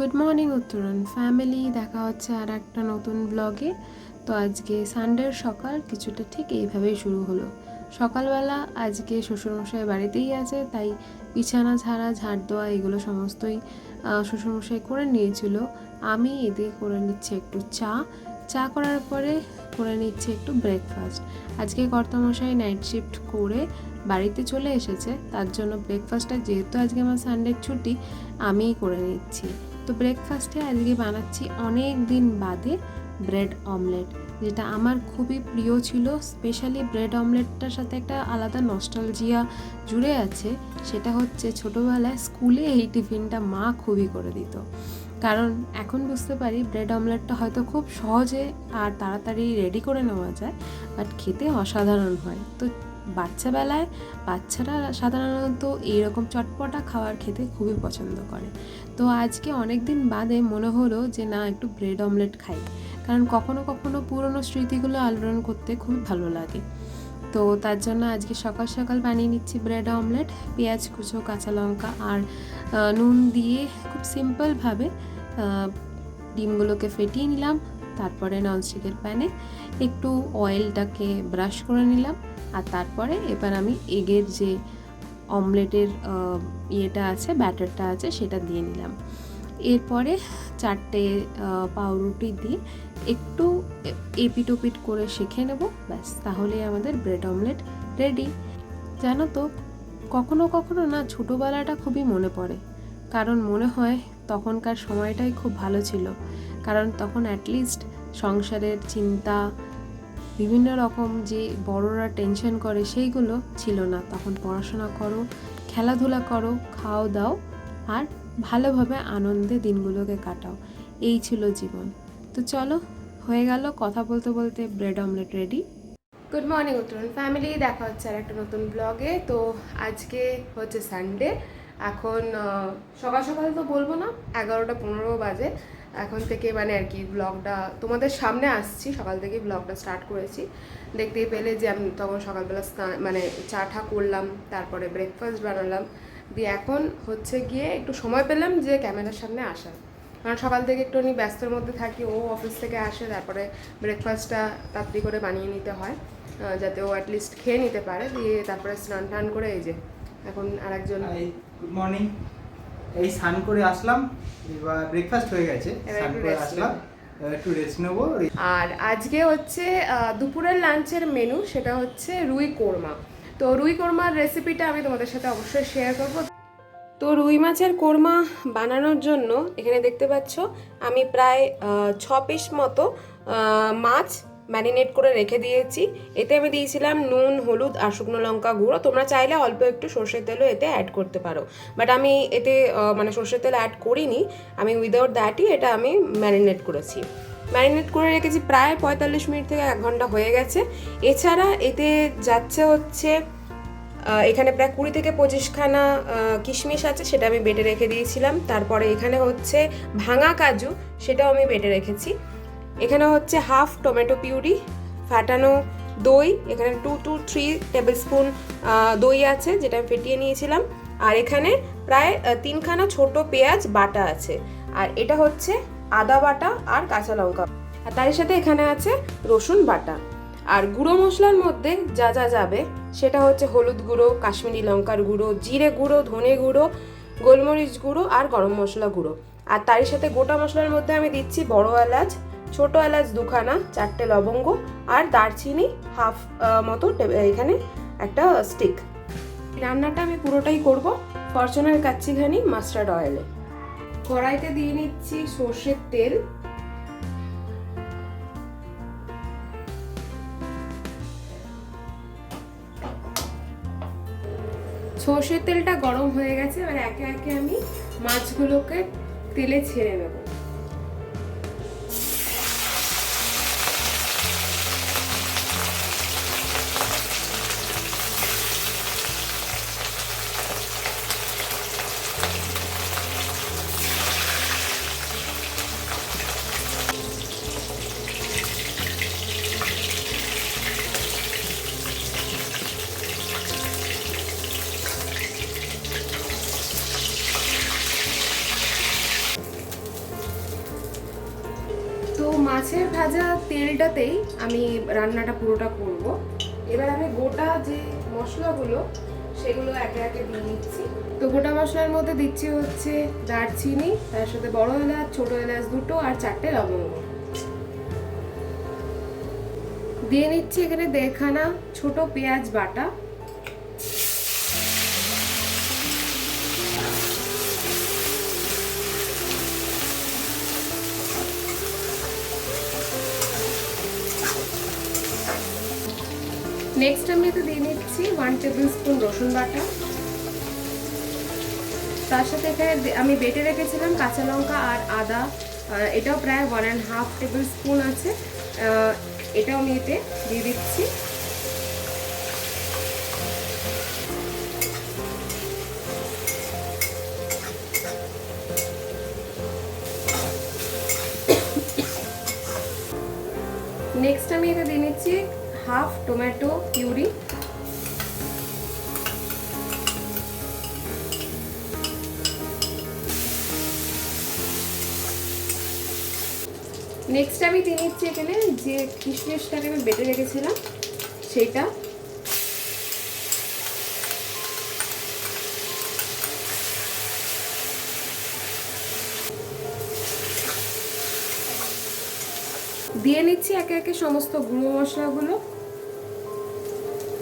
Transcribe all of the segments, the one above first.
Good morning Uttaran family দেখা হচ্ছে আর একটা নতুন ব্লগে তো আজকে সানডের সকাল, কিছুটা ঠিক এইভাবেই শুরু হলো। সকালবেলা আজকে শ্বশুরমশাই বাড়িতেই আছে, তাই বিছানা, ঝাড়া, ঝাড় দেওয়া, এগুলো সমস্তই শ্বশুরমশাই করে নিয়েছিল। আমি এদিকে করে নিচ্ছি একটু চা। চা করার পরে করে নিচ্ছি একটু ব্রেকফাস্ট আজকে কর্তামশাই নাইট শিফট করে বাড়িতে চলে এসেছে, তার জন্য ব্রেকফাস্টটা যেহেতু আজকে আমার সানডের ছুটি, আমিই করে নিচ্ছি। তো ব্রেকফাস্টে আজকে বানাচ্ছি অনেক দিন বাদে ব্রেড অমলেট যেটা আমার খুবই প্রিয় ছিল। স্পেশালি ব্রেড অমলেটটার সাথে একটা আলাদা নস্টালজিয়া জুড়ে আছে। সেটা হচ্ছে ছোটোবেলায় স্কুলে এই টিফিনটা মা খুবই করে দিত। কারণ এখন বুঝতে পারি ব্রেড অমলেটটা হয়তো খুব সহজে আর তাড়াতাড়ি রেডি করে নেওয়া যায় বাট খেতে অসাধারণ হয়। তো বাচ্চাবেলায় বাচ্চারা সাধারণত এইরকম চটপটা খাবার খেতে খুবই পছন্দ করে। তো আজকে অনেক দিন বাদে মনে হলো যে না, একটু ব্রেড অমলেট খাই। কারণ কখনো কখনো পুরনো স্মৃতিগুলো আলোড়ন করতে খুব ভালো লাগে। তো তার জন্য আজকে সকাল সকাল বানিয়ে নিচ্ছি ব্রেড অমলেট পেঁয়াজ কুচো, কাঁচা লঙ্কা আর নুন দিয়ে খুব সিম্পলভাবে ডিমগুলোকে ফেটিয়ে নিলাম। তারপরে ননস্টিকের প্যানে একটু অয়েলটাকে ব্রাশ করে নিলাম। আর তারপরে এবার আমি এগের যে অমলেটের ইয়েটা আছে, ব্যাটারটা আছে, সেটা দিয়ে নিলাম। এরপরে চারটে পাউরুটি দিয়ে একটু এ- এপিট ওপিট করে শেখে নেব, ব্যাস তাহলেই আমাদের ব্রেড অমলেট রেডি। জানো তো, কখনো কখনো না ছোটোবেলাটা খুবই মনে পড়ে, কারণ মনে হয় তখনকার সময়টাই খুব ভালো ছিল, কারণ তখন অ্যাটলিস্ট সংসারের চিন্তা বিভিন্ন রকম যে বড়রা টেনশন করে সেইগুলো ছিল না। তখন পড়াশোনা করো, খেলাধুলা করো, খাও দাও আর ভালোভাবে আনন্দে দিনগুলোকে কাটাও। এই ছিল জীবন। তো চলো, হয়ে গেল কথা বলতে বলতে bread omelette ready good morning Uttaran family দেখা হচ্ছে আর একটা নতুন ব্লগে তো আজকে হচ্ছে সানডে এখন সকাল সকাল তো বলব না, এগারোটা পনেরো বাজে। এখন থেকে মানে আর কি ব্লগটা তোমাদের সামনে আসছি, সকাল থেকে ব্লগটা স্টার্ট করেছি। দেখতেই পেলে যে আমি তখন সকালবেলা স্নান- মানে চা ঠা করলাম, তারপরে ব্রেকফাস্ট বানালাম। দিয়ে এখন হচ্ছে গিয়ে একটু সময় পেলাম যে ক্যামেরার সামনে আসার। কারণ সকাল থেকে একটুখানি ব্যস্তের মধ্যে থাকি, ও অফিস থেকে আসে, তারপরে ব্রেকফাস্টটা তাড়াতাড়ি করে বানিয়ে নিতে হয় যাতে ও অ্যাটলিস্ট খেয়ে নিতে পারে। দিয়ে তারপরে স্নান টান করে এই যে, এখন আরেকজন গুড মর্নিং এই স্নান করে আসলাম এবার ব্রেকফাস্ট হয়ে গেছে স্নান করে আসলাম একটু রেস্ট নেব। আর আজকে হচ্ছে দুপুরের লাঞ্চের মেনু সেটা হচ্ছে রুই কোরমা। তো রুই কোরমার রেসিপিটা আমি তোমাদের সাথে অবশ্যই শেয়ার করব। তো রুই মাছের কোরমা বানানোর জন্য এখানে দেখতে পাচ্ছ আমি প্রায় ছ পিস মতো মাছ ম্যারিনেট করে রেখে দিয়েছি। এতে আমি দিয়েছিলাম নুন, হলুদ আর শুকনো লঙ্কা গুঁড়ো। তোমরা চাইলে অল্প একটু সর্ষের তেলও এতে অ্যাড করতে পারো। বাট আমি এতে মানে সর্ষের তেল অ্যাড করিনি। আমি উইদাউট দ্যাটই এটা আমি ম্যারিনেট করেছি। ম্যারিনেট করে রেখেছি প্রায় পঁয়তাল্লিশ মিনিট থেকে এক ঘণ্টা হয়ে গেছে। এছাড়া এতে যাচ্ছে হচ্ছে এখানে প্রায় কুড়ি থেকে পঁচিশখানা কিশমিশ আছে, সেটা আমি বেটে রেখে দিয়েছিলাম। তারপরে এখানে হচ্ছে ভাঙা কাজু, সেটাও আমি বেটে রেখেছি। এখানে হচ্ছে হাফ টমেটো পিউরি, ফাটানো দই, এখানে two to three tablespoon দই আছে যেটা আমি ফেটিয়ে নিয়েছিলাম। আর এখানে প্রায় তিনখানা ছোট পেঁয়াজ বাটা আছে। আর এটা হচ্ছে আদা বাটা আর কাঁচা লঙ্কা। আর তার সাথে এখানে আছে রসুন বাটা। আর গুঁড়ো মশলার মধ্যে যা যা যাবে, সেটা হচ্ছে হলুদ গুঁড়ো, কাশ্মীরি লঙ্কার গুঁড়ো, জিরে গুঁড়ো, ধনে গুঁড়ো, গোলমরিচ গুঁড়ো আর গরম মশলা গুঁড়ো। আর তারই সাথে গোটা মশলার মধ্যে আমি দিচ্ছি বড় এলাচ ছোট এলাচ দুখানা, চারটে লবঙ্গ আর দারচিনি হাফ মতো এখানে একটা স্টিক রান্নাটা আমি পুরোটাই করব। ফরচুনের কাচ্চিঘানি মাস্টার্ড অয়েলে। কড়াইতে দিয়ে নিচ্ছি সর্ষের তেল। সর্ষের তেলটা গরম হয়ে গেছে, এবার একে একে আমি মাছগুলোকে তেলে ছেড়ে নেব। ভাজা তেলটাতেই আমি রান্নাটা পুরোটা করব। এবার আমি গোটা যে মশলাগুলো, সেগুলো একে একে দিয়ে দিচ্ছি তো গোটা মশলার মধ্যে দিচ্ছি হচ্ছে দারচিনি, তার সাথে বড় এলাচ, ছোট এলাচ দুটো আর চারটে লবঙ্গ। দিয়ে নিচ্ছি এখানে দেখানা ছোট পেঁয়াজ বাটা। নেক্সট আমি এতে দিয়ে নিচ্ছি ওয়ান টেবিল স্পুন রসুন বাটা। তার সাথে এখানে আমি বেটে রেখেছিলাম কাঁচা লঙ্কা আর আদা। এটাও প্রায় one and half tablespoon আছে এটাও আমি এতে দিয়ে দিচ্ছি। নেক্সট আমি এটা দিয়ে নিচ্ছি হাফ টমেটো পিউরি। নেক্সট আমি দিয়ে নিচ্ছি এখানে যে কিশমিশটাকে আমি বেটে রেখেছিলাম সেইটা দিয়ে নিচ্ছি একে একে সমস্ত গুঁড়ো মশলাগুলো।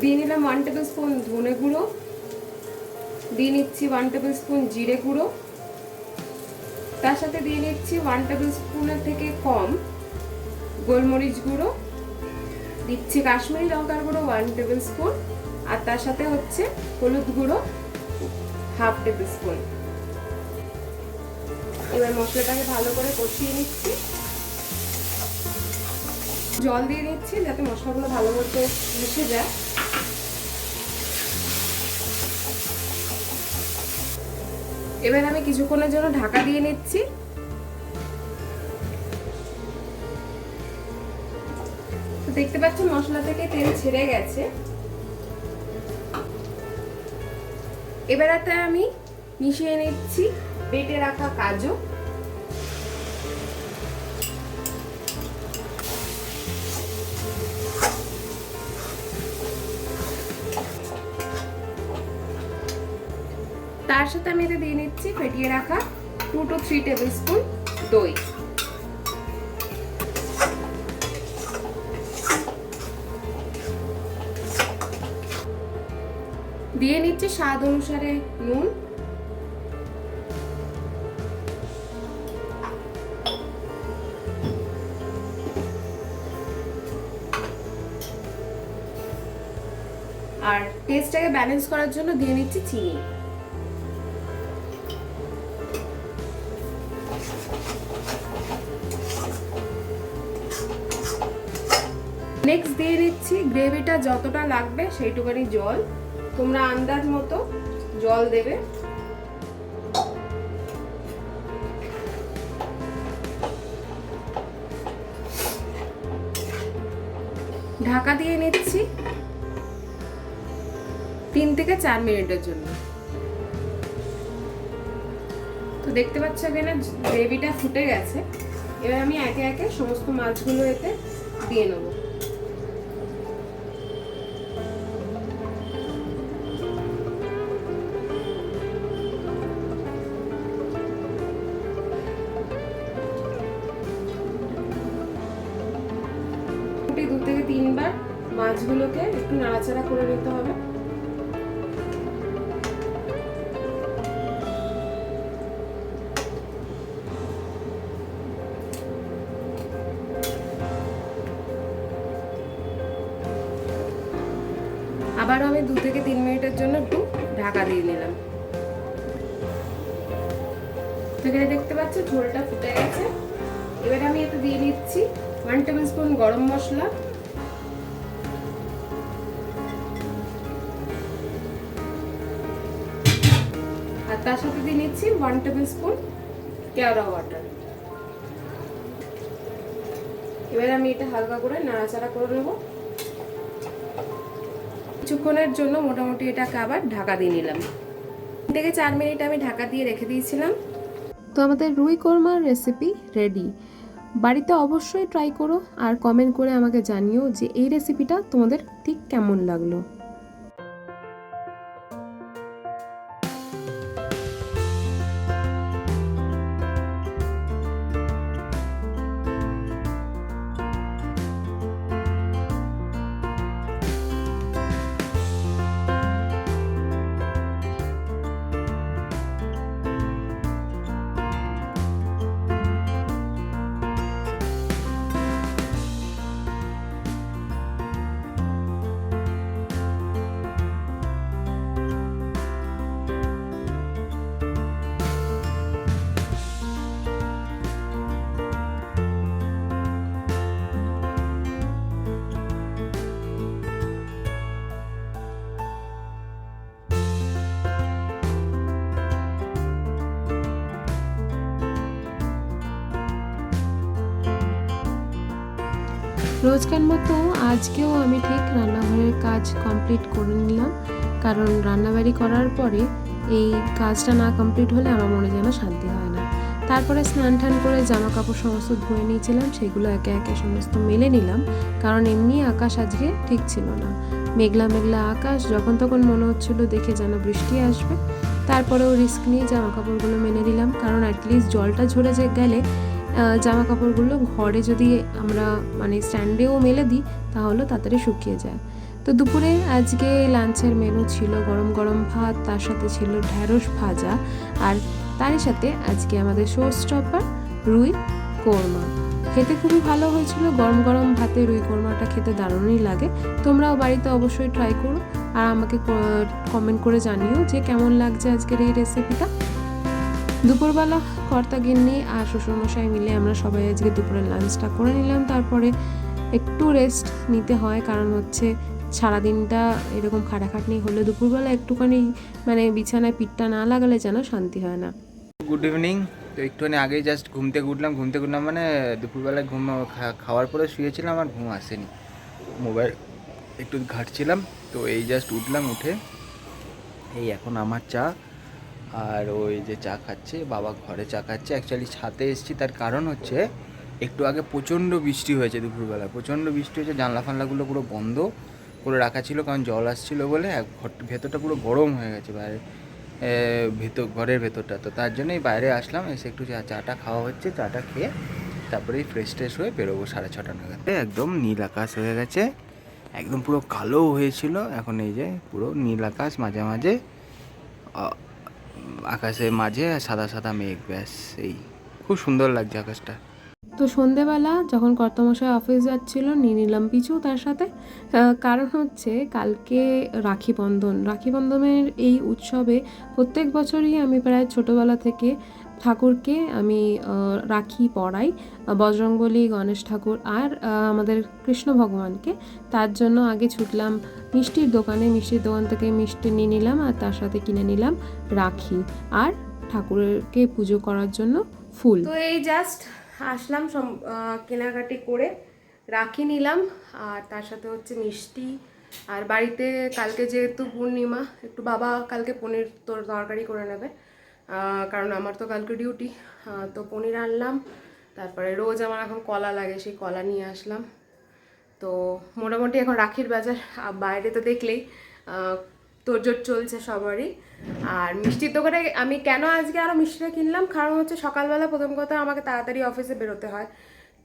দিয়ে নিলাম ওয়ান টেবিল স্পুন ধনে গুঁড়ো। দিয়ে নিচ্ছি ওয়ান টেবিল স্পুন জিরে গুঁড়ো। তার সাথে দিয়ে নিচ্ছি ওয়ান টেবিল স্পুনের থেকে কম গোলমরিচ গুঁড়ো। দিচ্ছি কাশ্মীরি লঙ্কার গুঁড়ো ওয়ান টেবিল স্পুন আর তার সাথে হচ্ছে হলুদ গুঁড়ো হাফ টেবিল স্পুন এবার মশলাটাকে ভালো করে কষিয়ে নিচ্ছি। জল দিয়ে নিচ্ছি যাতে মশলাগুলো ভালো মতো মিশে যায়। এবার আমি কিছুক্ষণের জন্য ঢাকা দিয়ে নিচ্ছি। তো দেখতে পাচ্ছি মশলা থেকে তেল ছেড়ে গেছে। এবার আমি মিশিয়ে নিচ্ছি বেটে রাখা কাজু। তার সাথে আমি এতে দিয়ে নিচ্ছি, ফেটিয়ে রাখা two to three tablespoon দই। দিয়ে নিচ্ছি স্বাদ অনুসারে নুন। আর টেস্টটাকে ব্যালেন্স করার জন্য দিয়ে নিচ্ছি চিনি। নেক্সট দিয়ে দিচ্ছি গ্রেভিটা যতটা লাগবে সেইটুকানি জল। তোমরা আন্দাজ মতো জল দেবে। ঢাকা দিয়ে নিচ্ছি তিন থেকে চার মিনিটের জন্য। তো দেখতে পাচ্ছ এখানে গ্রেভিটা ফুটে গেছে। এবার আমি একে একে সমস্ত মাছগুলো এতে দিয়ে নেব। আবারও আমি দু থেকে তিন মিনিটের জন্য একটু ঢাকা দিয়ে নিলাম। তো এখানে দেখতে পাচ্ছ ঝোলটা ফুটে গেছে। এবার আমি এতে দিয়ে নিচ্ছি ওয়ান টেবিল স্পুন গরম মশলা। আর তার সাথে দিয়ে নিচ্ছি one tablespoon kewra water এবার আমি এটা হালকা করে নাড়াচাড়া করে নেব। কিছুক্ষণের জন্য মোটামুটি এটাকে আবার ঢাকা দিয়ে নিলাম। থেকে চার মিনিট আমি ঢাকা দিয়ে রেখে দিয়েছিলাম। তো আমাদের রুই কোরমার রেসিপি রেডি বাড়িতে অবশ্যই ট্রাই করো আর কমেন্ট করে আমাকে জানিও যে এই রেসিপিটা তোমাদের ঠিক কেমন লাগল। রোজকার মতো আজকেও আমি ঠিক রান্নাঘরের কাজ কমপ্লিট করে নিলাম। কারণ রান্নাবাড়ি করার পরে এই কাজটা না কমপ্লিট হলে আমার মনে যেন শান্তি হয় না। তারপরে স্নান টান করে জামা কাপড় সমস্ত ধুয়ে নিয়েছিলাম, সেগুলো একে একে সমস্ত মেলে নিলাম। কারণ এমনি আকাশ আজকে ঠিক ছিল না। মেঘলা মেঘলা আকাশ, যখন তখন মনে হচ্ছিল দেখে যেন বৃষ্টি আসবে। তারপরেও রিস্ক নিয়ে জামা কাপড়গুলো মেনে দিলাম কারণ অ্যাটলিস্ট জলটা ঝরে যে গেলে জামা কাপড়গুলো ঘরে যদি আমরা মানে স্ট্যান্ডেও মেলে দিই তাহলে তাড়াতাড়ি শুকিয়ে যায়। তো দুপুরে আজকে লাঞ্চের মেনু ছিল গরম গরম ভাত, তার সাথে ছিল ঢ্যাঁড়স ভাজা, আর তারই সাথে আজকে আমাদের শো স্টপার রুই কোরমা। খেতে খুবই ভালো হয়েছিল, গরম গরম ভাতে রুই কোরমাটা খেতে দারুণই লাগে। তোমরাও বাড়িতে অবশ্যই ট্রাই করো, আর আমাকে কমেন্ট করে জানিও যে কেমন লাগছে আজকের এই রেসিপিটা দুপুরবেলা কর্তা গিন্নি আর শ্বশুরমশাই মিলে আমরা সবাই আজকে দুপুরের লাঞ্চটা করে নিলাম। তারপরে একটু রেস্ট নিতে হয়, কারণ হচ্ছে সারাদিনটা এরকম খাটাখাটনি হলে দুপুরবেলা একটুখানি মানে বিছানায় পিঠটা না লাগালে যেন শান্তি হয় না। গুড ইভিনিং তো একটুখানি আগেই জাস্ট ঘুমতে উঠলাম। ঘুম থেকে উঠলাম মানে দুপুরবেলায় ঘুম খাওয়ার পরে শুয়েছিলাম আর ঘুম আসেনি। মোবাইল একটু ঘাটছিলাম। তো এই জাস্ট উঠলাম, উঠে এই এখন আমার চা। আর ওই যে চা খাচ্ছে, বাবা ঘরে চা খাচ্ছে। অ্যাকচুয়ালি ছাতে এসেছি, তার কারণ হচ্ছে একটু আগে প্রচণ্ড বৃষ্টি হয়েছে দুপুরবেলা। প্রচণ্ড বৃষ্টি হয়েছে, জানলা ফানলাগুলো পুরো বন্ধ করে রাখা ছিল, কারণ জল আসছিল বলে ঘর ভেতরটা পুরো গরম হয়ে গেছে, বাইরে ভেতর, ঘরের ভেতরটা। তো তার জন্যই বাইরে আসলাম, এসে একটু চা চাটা খাওয়া হচ্ছে, চাটা খেয়ে তারপরেই ফ্রেশ ট্রেশ হয়ে বেরোবো সাড়ে ছটা নাগাদ। একদম নীল আকাশ হয়ে গেছে, একদম পুরো কালো হয়েছিল, এখন এই যে পুরো নীল আকাশ মাঝে মাঝে আকাশের মাঝে সাদা সাদা মেঘ, ব্যাস, এই। খুব সুন্দর লাগছে আকাশটা। তো সন্ধেবেলা যখন কর্তমশাই অফিস যাচ্ছিল, নিয়ে নিলাম পিছু তার সাথে। কারণ হচ্ছে কালকে রাখি বন্ধন। রাখি বন্ধনের এই উৎসবে প্রত্যেক বছরই আমি প্রায় ছোটোবেলা থেকে ঠাকুরকে আমি রাখি পড়াই। বজরংবলী, গণেশ ঠাকুর আর আমাদের কৃষ্ণ ভগবানকে। তার জন্য আগে ছুটলাম মিষ্টির দোকানে, মিষ্টির দোকান থেকে মিষ্টি নিয়ে নিলাম আর তার সাথে কিনে নিলাম রাখি আর ঠাকুরকে পুজো করার জন্য ফুল। তো এই জাস্ট আসলাম কেনাকাটি করে রাখি নিলাম আর তার সাথে হচ্ছে মিষ্টি। আর বাড়িতে কালকে যেহেতু পূর্ণিমা, একটু বাবা কালকে পনির তোর, তরকারি করে নেবে। কারণ আমার তো কালকে ডিউটি তো পনির আনলাম, তারপরে রোজ আমার এখন কলা লাগে, সেই কলা নিয়ে আসলাম। তো মোটামুটি এখন রাখির বাজার বাইরে তো দেখলেই তোরজোর চলছে সবারই। আর মিষ্টির দোকানে আমি কেন আজকে আরও মিষ্টিটা কিনলাম? কারণ হচ্ছে সকালবেলা প্রথম কথা আমাকে তাড়াতাড়ি অফিসে বেরোতে হয়।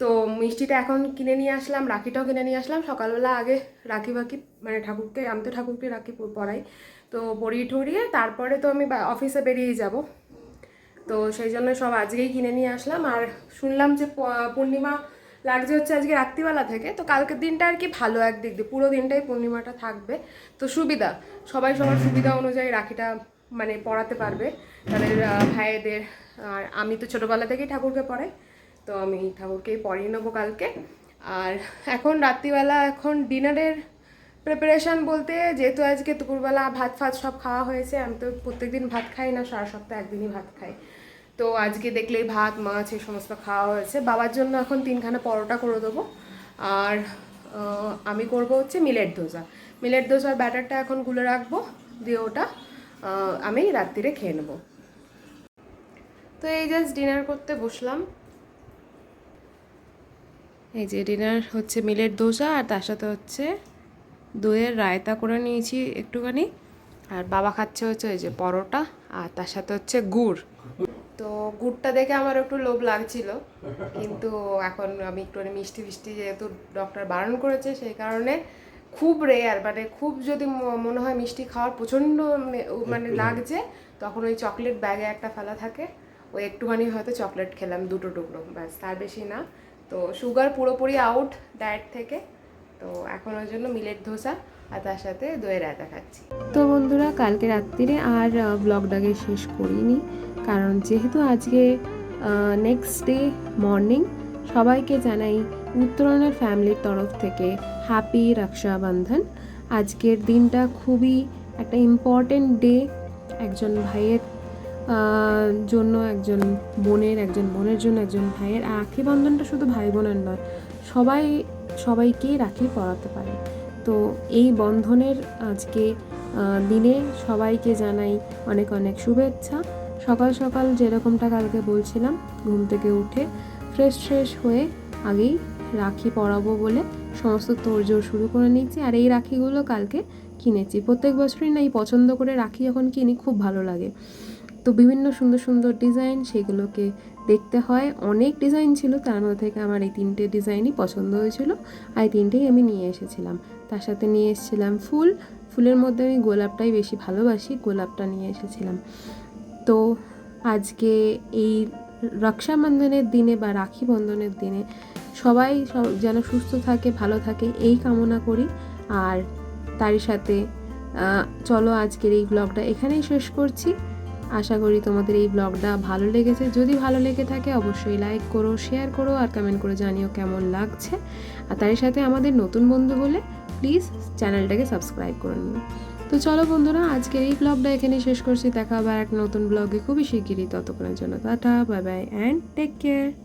তো মিষ্টিটা এখন কিনে নিয়ে আসলাম, রাখিটাও কিনে নিয়ে আসলাম। সকালবেলা আগে রাখি বাকি মানে ঠাকুরকে, আমি তো ঠাকুরকে রাখি পরাই তো পরিয়ে ঠরিয়ে তারপরে তো আমি অফিসে বেরিয়ে যাব। তো সেই জন্য সব আজকেই কিনে নিয়ে আসলাম। আর শুনলাম যে পূর্ণিমা লাগছে হচ্ছে আজকে রাত্রিবেলা থেকে। তো কালকের দিনটা আর কি ভালো একদিক দিয়ে, পুরো দিনটাই পূর্ণিমাটা থাকবে। তো সুবিধা, সবাই সবার সুবিধা অনুযায়ী রাখিটা মানে পড়াতে পারবে। তাদের ভাইয়েদের আর আমি তো ছোটোবেলা থেকেই ঠাকুরকে পড়াই। তো আমি ঠাকুরকেই পড়িয়ে নেব কালকে। আর এখন রাত্রিবেলা এখন ডিনারের প্রিপারেশন বলতে যেহেতু আজকে দুপুরবেলা ভাত ফাত সব খাওয়া হয়েছে, আমি তো প্রত্যেকদিন ভাত খাই না, সারা সপ্তাহে একদিনই ভাত খাই। তো আজকে দেখলেই ভাত, মাছ এই সমস্ত খাওয়া হয়েছে। বাবার জন্য এখন তিনখানা পরোটা করে দেবো। আর আমি করব হচ্ছে মিলেট দোসা। মিলেট দোসার ব্যাটারটা এখন গুলে রাখব, দিয়ে ওটা আমি রাত্রিরে খেয়ে নেব। তো এই জাস্ট ডিনার করতে বসলাম। এই যে ডিনার হচ্ছে মিলের দোসা আর তার সাথে হচ্ছে দইয়ের রায়তা করে নিয়েছি একটুখানি। আর বাবা খাচ্ছে হচ্ছে ওই যে পরোটা আর তার সাথে হচ্ছে গুড়। তো গুড়টা দেখে আমার একটু লোভ লাগছিল কিন্তু এখন আমি একটু মিষ্টি মিষ্টি যেহেতু ডক্টর বারণ করেছে সেই কারণে খুব রেয়ার মানে খুব যদি মনে হয় মিষ্টি খাওয়ার প্রচণ্ড মানে লাগছে তখন ওই চকলেট ব্যাগে একটা ফেলা থাকে ওই একটুখানি হয়তো চকলেট খেলাম দুটো টুকরো ব্যাস তার বেশি না। তো সুগার পুরোপুরি আউট ডায়েট থেকে, তো এখন ওই জন্য মিলেট ধোসা আর তার সাথে দইয়ের রায়তা খাচ্ছি। তো বন্ধুরা, কালকে রাত্রিরে আর ব্লগটাকে শেষ করিনি, কারণ যেহেতু আজকে নেক্সট ডে মর্নিং সবাইকে জানাই উত্তরণের ফ্যামিলির তরফ থেকে হ্যাপি রক্ষাবন্ধন। আজকের দিনটা খুবই একটা ইম্পর্টেন্ট ডে একজন ভাইয়ের জন্য একজন বোনের একজন বোনের জন্য একজন ভাইয়ের আর রাখি বন্ধনটা শুধু ভাই বোনের নয়, সবাই সবাইকেই রাখি পরাতে পারে। তো এই বন্ধনের আজকে দিনে সবাইকে জানাই অনেক অনেক শুভেচ্ছা। সকাল সকাল যেরকমটা কালকে বলছিলাম, ঘুম থেকে উঠে ফ্রেশ ফ্রেশ হয়ে আগেই রাখি পরাবো বলে সমস্ত তোড়জোড় শুরু করে নিয়েছি। আর এই রাখিগুলো কালকে কিনেছি। প্রত্যেক বছরই না, এই পছন্দ করে রাখি যখন কিনি, খুব ভালো লাগে। তো বিভিন্ন সুন্দর সুন্দর ডিজাইন সেগুলোকে দেখতে হয়। অনেক ডিজাইন ছিল, তার মধ্যে থেকে আমার এই তিনটে ডিজাইনই পছন্দ হয়েছিল আর এই তিনটেই আমি নিয়ে এসেছিলাম। তার সাথে নিয়ে এসেছিলাম ফুল, ফুলের মধ্যে আমি গোলাপটাই বেশি ভালোবাসি, গোলাপটা নিয়ে এসেছিলাম। তো আজকে এই রক্ষাবন্ধনের দিনে বা রাখি বন্ধনের দিনে সবাই সব যেন সুস্থ থাকে, ভালো থাকে, এই কামনা করি। আর তারই সাথে চলো আজকের এই ব্লগটা এখানেই শেষ করছি। আশা করি তোমাদের এই ব্লগটা ভালো লেগেছে। যদি ভালো লেগে থাকে, অবশ্যই লাইক করো শেয়ার করো, আর কমেন্ট করে জানিও কেমন লাগছে। আর তার সাথে আমাদের নতুন বন্ধু বলে প্লিজ চ্যানেলটাকে সাবস্ক্রাইব করে নিও। তো চলো বন্ধুরা, আজকের এই ব্লগটা এখানে শেষ করছি। দেখা হবে আর এক নতুন ব্লগে খুবই শিগগিরই, ততক্ষণের জন্য tata bye bye and take care